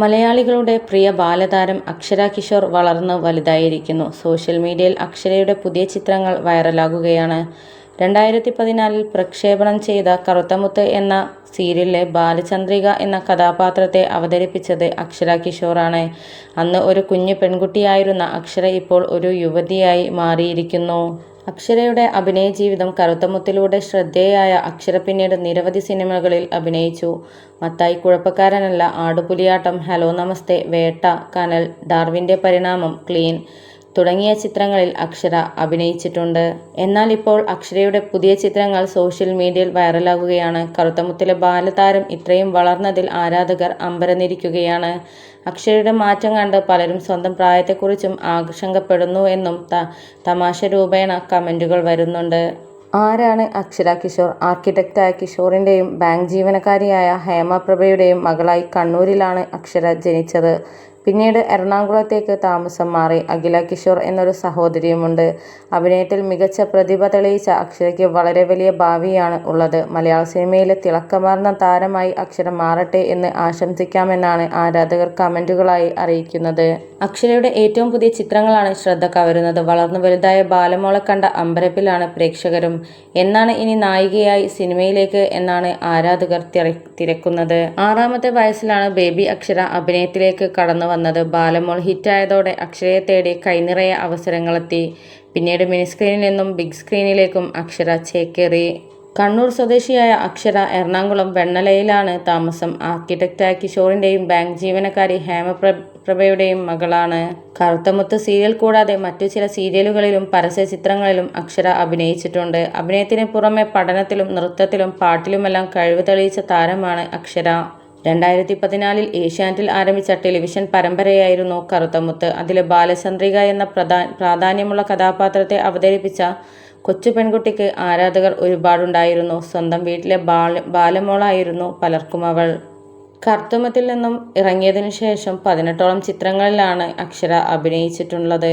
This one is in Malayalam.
മലയാളികളുടെ പ്രിയ ബാലതാരം അക്ഷര കിഷോർ വളർന്ന് വലുതായിരിക്കുന്നു. സോഷ്യൽ മീഡിയയിൽ അക്ഷരയുടെ പുതിയ ചിത്രങ്ങൾ വൈറലാകുകയാണ്. രണ്ടായിരത്തി പതിനാലിൽ പ്രക്ഷേപണം ചെയ്ത കറുത്തമുത്ത് എന്ന സീരിയലിലെ ബാലചന്ദ്രിക എന്ന കഥാപാത്രത്തെ അവതരിപ്പിച്ചത് അക്ഷര കിഷോറാണ്. അന്ന് ഒരു കുഞ്ഞു പെൺകുട്ടിയായിരുന്ന അക്ഷര ഇപ്പോൾ ഒരു യുവതിയായി മാറിയിരിക്കുന്നു. അക്ഷരയുടെ അഭിനയ ജീവിതം കറുത്തമുത്തിലൂടെ ശ്രദ്ധേയായ അക്ഷര പിന്നീട് നിരവധി സിനിമകളിൽ അഭിനയിച്ചു. മത്തായി കുഴപ്പക്കാരനല്ല, ആടുപുലിയാട്ടം, ഹലോ നമസ്തേ, വേട്ട, കനൽ, ഡാർവിന്റെ പരിണാമം, ക്ലീൻ തുടങ്ങിയ ചിത്രങ്ങളിൽ അക്ഷര അഭിനയിച്ചിട്ടുണ്ട്. എന്നാൽ ഇപ്പോൾ അക്ഷരയുടെ പുതിയ ചിത്രങ്ങൾ സോഷ്യൽ മീഡിയയിൽ വൈറലാകുകയാണ്. കറുത്തമുത്തിലെ ബാലതാരം ഇത്രയും വളർന്നതിൽ ആരാധകർ അമ്പരന്നിരിക്കുകയാണ്. അക്ഷരയുടെ മാറ്റം കണ്ട് പലരും സ്വന്തം പ്രായത്തെക്കുറിച്ചും ആശങ്കപ്പെടുന്നു എന്നും തമാശ രൂപേണ കമന്റുകൾ വരുന്നുണ്ട്. ആരാണ് അക്ഷര കിഷോർ? ആർക്കിടെക്റ്റായ കിഷോറിന്റെയും ബാങ്ക് ജീവനക്കാരിയായ ഹേമപ്രഭയുടെയും മകളായി കണ്ണൂരിലാണ് അക്ഷര ജനിച്ചത്. പിന്നീട് എറണാകുളത്തേക്ക് താമസം മാറി. അഖില കിഷോർ എന്നൊരു സഹോദരിയുമുണ്ട്. അഭിനയത്തിൽ മികച്ച പ്രതിഭ തെളിയിച്ച അക്ഷരയ്ക്ക് വളരെ വലിയ ഭാവിയാണ് ഉള്ളത്. മലയാള സിനിമയിലെ തിളക്കമാർന്ന താരമായി അക്ഷരം മാറട്ടെ എന്ന് ആശംസിക്കാമെന്നാണ് ആരാധകർ കമന്റുകളായി അറിയിക്കുന്നത്. അക്ഷരയുടെ ഏറ്റവും പുതിയ ചിത്രങ്ങളാണ് ശ്രദ്ധ കവരുന്നത്. വളർന്നു വലുതായ ബാലമോളെ കണ്ട അമ്പരപ്പിലാണ് പ്രേക്ഷകരും. എന്നാണ് ഇനി നായികയായി സിനിമയിലേക്ക് എന്നാണ് ആരാധകർ തിരക്കുന്നത്. ആറാമത്തെ വയസ്സിലാണ് ബേബി അക്ഷര അഭിനയത്തിലേക്ക് കടന്നു വന്നത്. ബാലമോൾ ഹിറ്റായതോടെ അക്ഷരയെ തേടി കൈനിറയെ അവസരങ്ങളെത്തി. പിന്നീട് മിനിസ്ക്രീനിൽ നിന്നും ബിഗ് സ്ക്രീനിലേക്കും അക്ഷര ചേക്കേറി. കണ്ണൂർ സ്വദേശിയായ അക്ഷര എറണാകുളം വെണ്ണലയിലാണ് താമസം. ആർക്കിടെക്റ്റായ കിഷോറിന്റെയും ബാങ്ക് ജീവനക്കാരി ഹേമപ്രഭയുടെയും മകളാണ്. കറുത്തമുത്ത് സീരിയൽ കൂടാതെ മറ്റു ചില സീരിയലുകളിലും പരസ്യ ചിത്രങ്ങളിലും അക്ഷര അഭിനയിച്ചിട്ടുണ്ട്. അഭിനയത്തിന് പുറമെ പഠനത്തിലും നൃത്തത്തിലും പാട്ടിലുമെല്ലാം കഴിവ് തെളിയിച്ച താരമാണ് അക്ഷര. രണ്ടായിരത്തി പതിനാലിൽ ഏഷ്യാനെറ്റിൽ ആരംഭിച്ച ടെലിവിഷൻ പരമ്പരയായിരുന്നു കറുത്തമുത്ത്. അതിലെ ബാലചന്ദ്രിക എന്ന പ്രധാ പ്രാധാന്യമുള്ള കഥാപാത്രത്തെ അവതരിപ്പിച്ച കൊച്ചു പെൺകുട്ടിക്ക് ആരാധകർ ഒരുപാടുണ്ടായിരുന്നു. സ്വന്തം വീട്ടിലെ ബാല ബാലമോളായിരുന്നു പലർക്കും അവൾ. കർത്തുമത്തിൽ നിന്നും ഇറങ്ങിയതിനു ശേഷം പതിനെട്ടോളം ചിത്രങ്ങളിലാണ് അക്ഷര അഭിനയിച്ചിട്ടുള്ളത്.